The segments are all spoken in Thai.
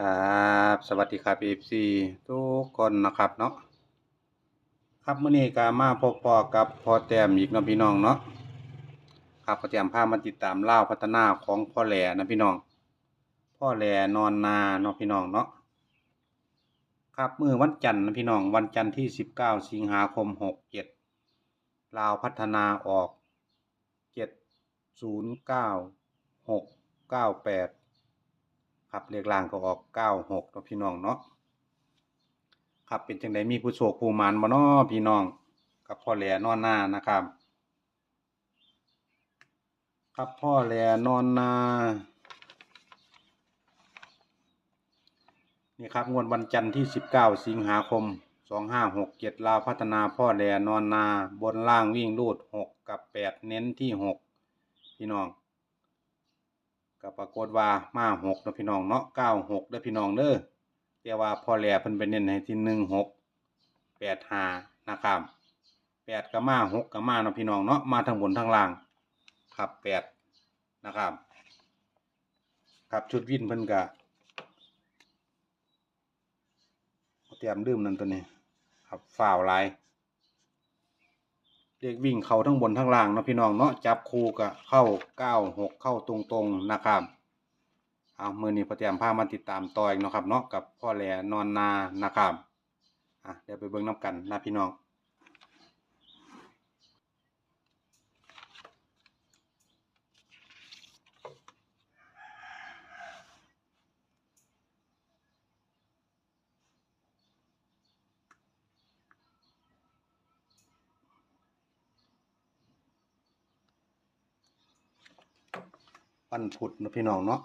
ครับสวัสดีครับ FC ทุกคนนะครับเนาะครับเมื้อนี้ก็มาพบปอกับพ่อแต้มอีกนะพี่น้องเนาะครับพ่อแต้มพามาติดตามเล่าพัฒนาของพ่อแหล่นะพี่น้อง พ่อแหล่นอนนาเนาะพี่น้องเนาะครับมื้อวันจันทร์นะพี่น้องวันจันทร์ที่19สิงหาคม67ลาวพัฒนาออก709698 ครับเลขล่างก็ออกเก้าหกเนพี่น้องเนาะครับเป็นจังไดมีผู้โชคผู้หมานบ่เนาะพี่น้อง กับพ่อแหล่นอนนานะครับ ครับพ่อแหล่นอนนานี่ครับงวดวันจันทร์ที่ 19 สิงหาคม 2567ลาวพัฒนาพ่อแหล่นอนนา บนล่างวิ่งรูด 6 กับ 8 เน้นที่ 6 พี่น้อง ก็ปรากฏว่ามาหกเนาะพี่น้องเนาะเก้าหกเด้อพี่น้องเด้อแต่ว่าพอแหล่เพิ่นไปเน้นให้ที่หนึ่งหกแปดห้านะครับแปดก็มาหกก็มาเนาะพี่น้องเนาะมาทั้งบนทั้งล่างครับแปดนะครับ ครับชุดวินเพิ่นก็เตรียมดื่มนั่นตัวนี้ ครับฝ่าวลาย เด็กวิ่งเข้าทั้งบนทั้งล่างเนาะพี่น้องเนาะจับคู่ก็เข้าเก้าหกเข้าตรงๆนะครับเอามือนี้พอเตรียมพามาติดตามต่ออีกเนาะครับเนาะกับพ่อแหล่นอนนานะครับอะเดี๋ยวไปเบิ่งน้ำกันนะพี่น้อง วันพุธนะพี่น้องเนาะ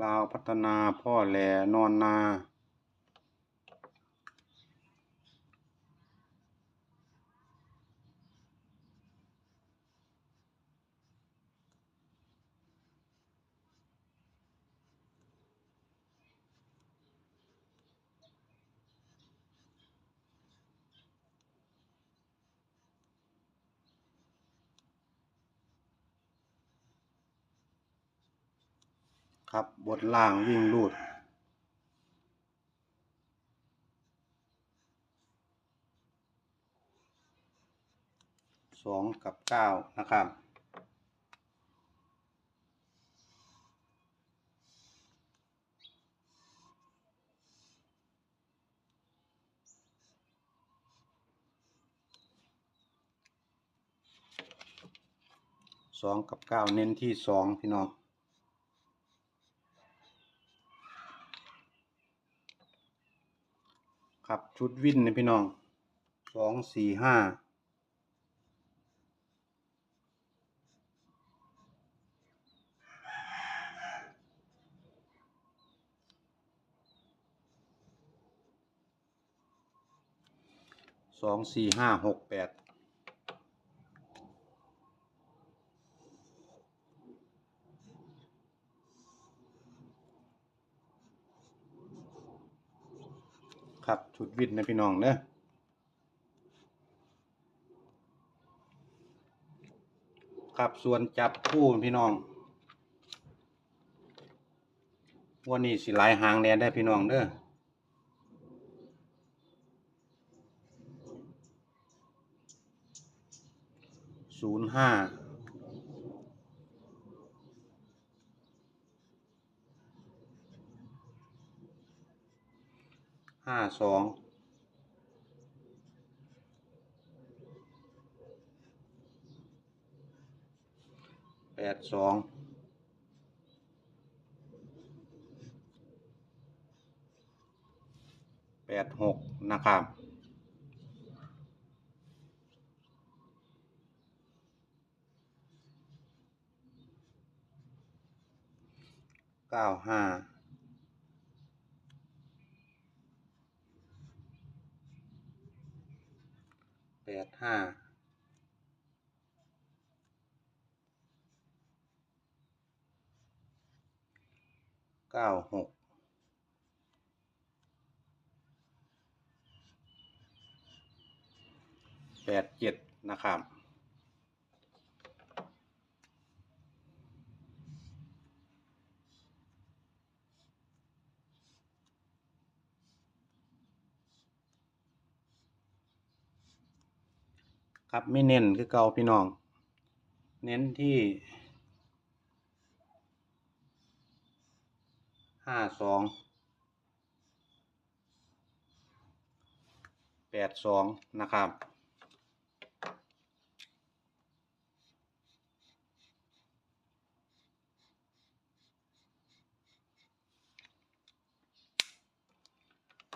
ลาวพัฒนาพ่อแหล่นอนนา ครับบทล่างวิ่งรูด สองกับเก้านะครับ สองกับเก้าเน้นที่สองพี่น้อง ครับชุดวินนะพี่น้องสองสี่ห้าสองสี่ห้าหกแปด ค หุดวิทย์นะพี่น้องเด้อครับส่วนจับคู่พี่น้อง วันนี้สิหลายหางแดนได้พี่น้องเด้อศูนย์ห้า ห้าสองแปดสองแปดหกนะครับเก้าห้า ดห้าเก้าหกแปดเจ็ดนะครับ ครับไม่เน้นคือเก่าพี่น้อง เน้นที่ห้าสองแปดสองนะครับ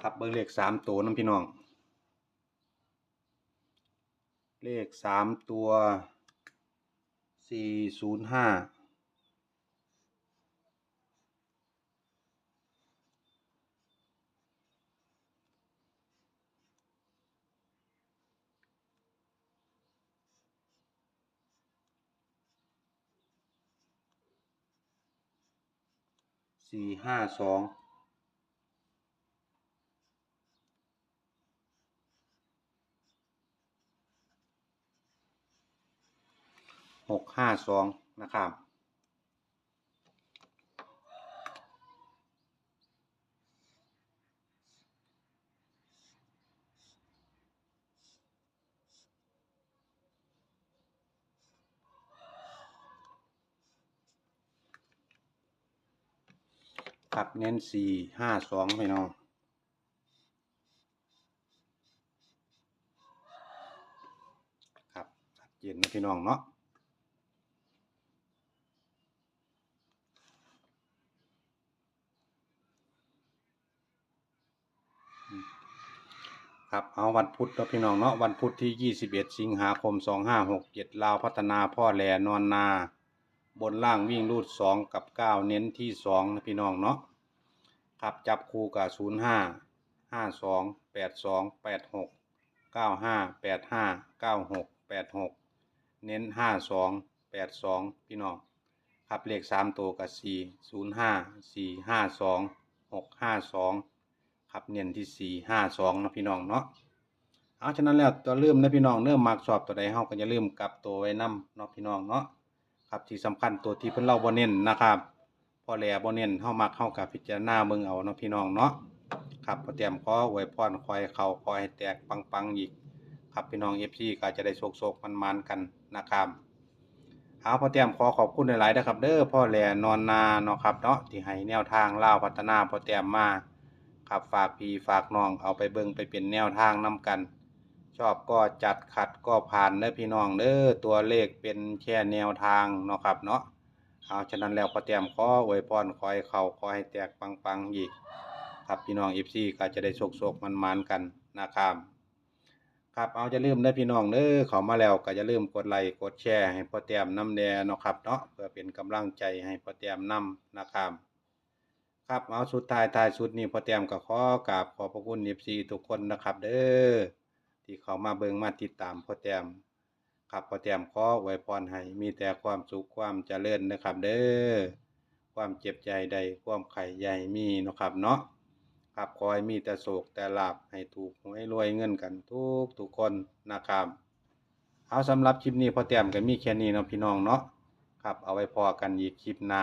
ครับเบอร์เลขสามตัวน้ำพี่น้อง เลขสามตัวสี่ศูนย์ห้าสี่ห้าสอง ห้าสองนะครับครับเน้นสี่ห้าสองพี่น้องครับชัดเจนนะพี่น้องเนาะ ครับเอาวันพุธเนาะพี่น้องเนาะวันพุธที่ 21 สิงหาคม 2567ลาวพัฒนาพ่อแหลนอนนา บนล่างวิ่งรูด 2 กับ 9 เน้นที่2นะพี่น้องเนาะครับจับคู่กับ 05 52 82 86 95 85 96 86 เน้น 52 82 พี่น้องครับเลข 3 ตัวกับ 4 05 452 652 ครับเน้นที่สี่ห้าสองนะพี่น้องเนาะเอาฉะนั้นแล้วตัวเริ่มนะพี่น้องเริ่มมักชอบตัวใดเฮาก็จะเริ่มกลับตัวไว้นํเนาะพี่น้องเนาะครับที่สำคัญตัวที่เพิ่นเล่าบ่เน้นนะครับพอแลบ่เน้นเฮามักเฮากับพิจารณาเบิ่งเอาเนาะพี่น้องเนาะครับพอเตรียมขออวยพรคอยเขาคอยให้แตกปังๆอีกครับพี่น้อง FC ก็จะได้โชคๆมันๆกันนะครับเอาพอเตรียมขอขอบคุณหลายๆนะครับ เด้อพ่อแหลนอนนาเนาะครับเนาะที่ให้แนวทางเล่าพัฒนาพอเตรียมมา ครับฝากพี่ฝากน้องเอาไปเบิ่งไปเป็นแนวทางนำกัน ชอบก็จัดขัดก็ผ่านเด้อพี่น้องเด้อตัวเลขเป็นแค่แนวทางเนาะครับเนาะเอาฉะนั้นแล้วพอเตรียมขออวยพรขอให้เขาขอให้แตกปังๆอีก ครับพี่น้อง FC ก็จะได้โชคๆมันๆกันนะครับครับเอาจะลืมเด้อพี่น้องเด้อเขามาแล้วก็จะลืมกดไลค์กดแชร์ให้พอเตรียมน้ำแดงเนาะครับเนาะเพื่อเป็นกำลังใจให้พอเตรียมน้ำนะครับ ครับเอาสุดท้ายท้ายสุดนี่พอเตรียมกับข้อกับขอพระคุณเอฟซีทุกคนนะครับ เด้อที่เขามาเบิงมาติดตามพอเตรียมครับพอเตรียมข้อไว้พรให้มีแต่ความสุขความเจริญนะครับ เด้อความเจ็บใจใดความไข่ใหญ่มีนะครับเนาะครับคอยมีแต่โศกแต่หลับให้ถูกให้รวยเงินกันทุกทุกคนนะครับเอาสำหรับคลิปนี้พอเตรียมกันมีแค่นี้เนาะพี่น้องเนาะครับเอาไว้พอกันอีกคลิปหน้า